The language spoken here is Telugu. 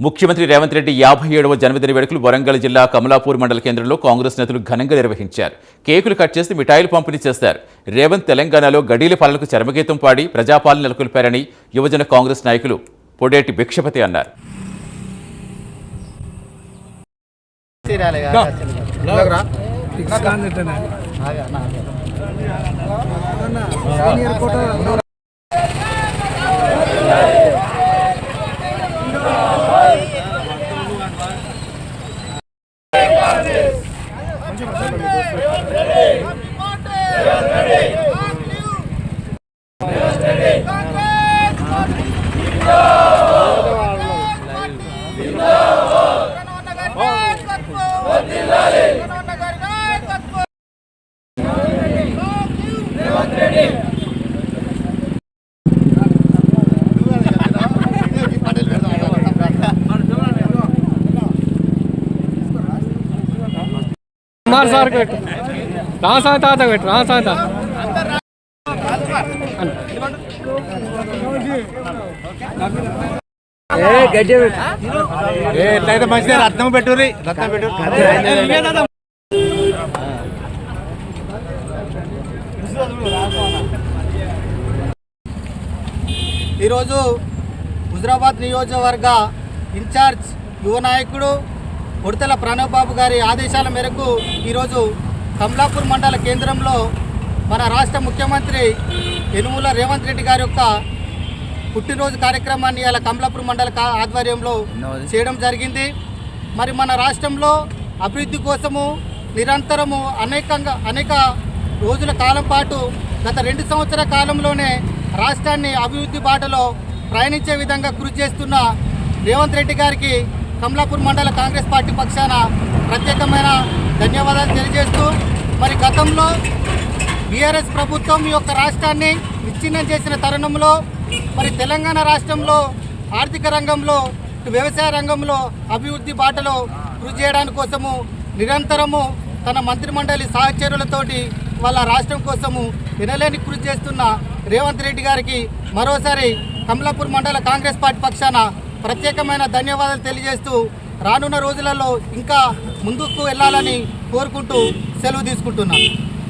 ముఖ్యమంత్రి రేవంత్ రెడ్డి యాభై ఏడవ జన్మదిన వేడుకలు వరంగల్ జిల్లా కమలాపూర్ మండల కేంద్రంలో కాంగ్రెస్ నేతలు ఘనంగా నిర్వహించారు కేకులు కట్ చేసి మిఠాయిలు పంపిణీ చేశారు రేవంత్ తెలంగాణలో గడీల పాలనకు చరమగీతం పాడి ప్రజాపాలన నెలకొల్పారని యువజన కాంగ్రెస్ నాయకులు పొడేటి భిక్షపతి అన్నారు కుమార్ సార్ పెట్టు. రాసాయి తాత పెట్టు రాసాయి తాత. ఎట్లయితే మంచిదే రత్నం పెట్టుర్రి రత్నం పెట్టు ఈరోజు హుజరాబాద్ నియోజకవర్గ ఇన్ఛార్జ్ యువ నాయకుడు ఉడతల బాబు గారి ఆదేశాల మేరకు ఈరోజు కమలాపూర్ మండల కేంద్రంలో మన రాష్ట్ర ముఖ్యమంత్రి యనుమూల రేవంత్ రెడ్డి గారి యొక్క పుట్టినరోజు కార్యక్రమాన్ని ఇలా కమలాపూర్ మండల ఆధ్వర్యంలో చేయడం జరిగింది. మరి మన రాష్ట్రంలో అభివృద్ధి కోసము నిరంతరము అనేకంగా అనేక రోజుల కాలం పాటు గత రెండు సంవత్సరాల కాలంలోనే రాష్ట్రాన్ని అభివృద్ధి బాటలో ప్రయాణించే విధంగా కృషి చేస్తున్న రేవంత్ రెడ్డి గారికి కమలాపూర్ మండల కాంగ్రెస్ పార్టీ పక్షాన ప్రత్యేకమైన ధన్యవాదాలు తెలియజేస్తూ మరి గతంలో బీఆర్ఎస్ ప్రభుత్వం యొక్క రాష్ట్రాన్ని విచ్ఛిన్నం చేసిన తరుణంలో మరి తెలంగాణ రాష్ట్రంలో ఆర్థిక రంగంలో వ్యవసాయ రంగంలో అభివృద్ధి బాటలో కృషి చేయడానికి కోసము నిరంతరము తన మంత్రిమండలి సహచరులతోటి వాళ్ళ రాష్ట్రం కోసము వినలేని కృషి చేస్తున్న రేవంత్ రెడ్డి గారికి మరోసారి కమలాపూర్ మండల కాంగ్రెస్ పార్టీ పక్షాన ప్రత్యేకమైన ధన్యవాదాలు తెలియజేస్తూ రానున్న రోజులలో ఇంకా ముందుకు వెళ్ళాలని కోరుకుంటూ సెలవు తీసుకుంటున్నాను.